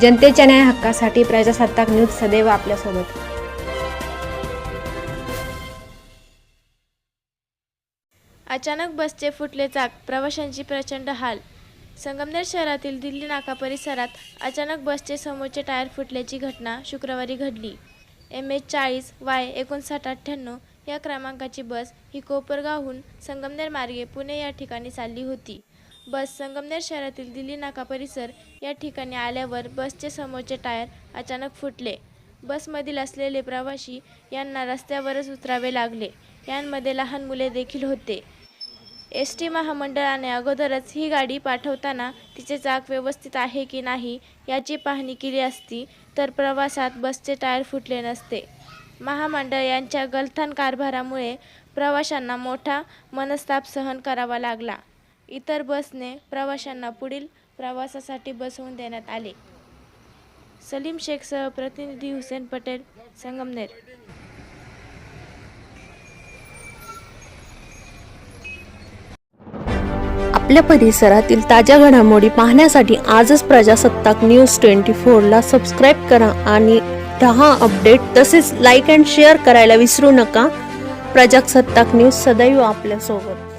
जनतेच्या न्याय हक्कासाठी प्रजासत्ताक न्यूज सदैव आपल्यासोबत. अचानक बसचे फुटले चाक प्रवाशांची प्रचंड हाल. संगमनेर शहरातील दिल्ली नाका परिसरात अचानक बसचे समोरचे टायर फुटल्याची घटना शुक्रवारी घडली. एम एच चाळीस वाय एकोणसाठ अठ्ठ्याण्णव या क्रमांकाची बस ही कोपरगावहून संगमनेर मार्गे पुणे या ठिकाणी चालली होती. बस संगमनेर शहरातील दिल्ली नाका परिसर या ठिकाणी आल्यावर बसचे समोरचे टायर अचानक फुटले. बसमधील असलेले प्रवाशी यांना रस्त्यावरच उतरावे लागले. यांमध्ये लहान मुले देखील होते. एस टी महामंडळाने अगोदरच ही गाडी पाठवताना तिचे चाक व्यवस्थित आहे की नाही याची पाहणी केली असती तर प्रवासात बसचे टायर फुटले नसते. महामंडळ यांच्या गलथान कारभारामुळे प्रवाशांना मोठा मनस्ताप सहन करावा लागला. इतर बसने प्रवाशांना पुढील प्रवासासाठी बसवून देण्यात आले. सलीम शेखसह प्रतिनिधी हुसेन पटेल संगमनेर. आपल्या परिसरातील ताज्या घडामोडी पाहण्यासाठी आजच प्रजासत्ताक न्यूज ट्वेंटी फोरला सबस्क्राईब करा आणि दहा अपडेट. तसेच लाईक अँड शेअर करायला विसरू नका. प्रजासत्ताक न्यूज सदैव आपल्यासोबत.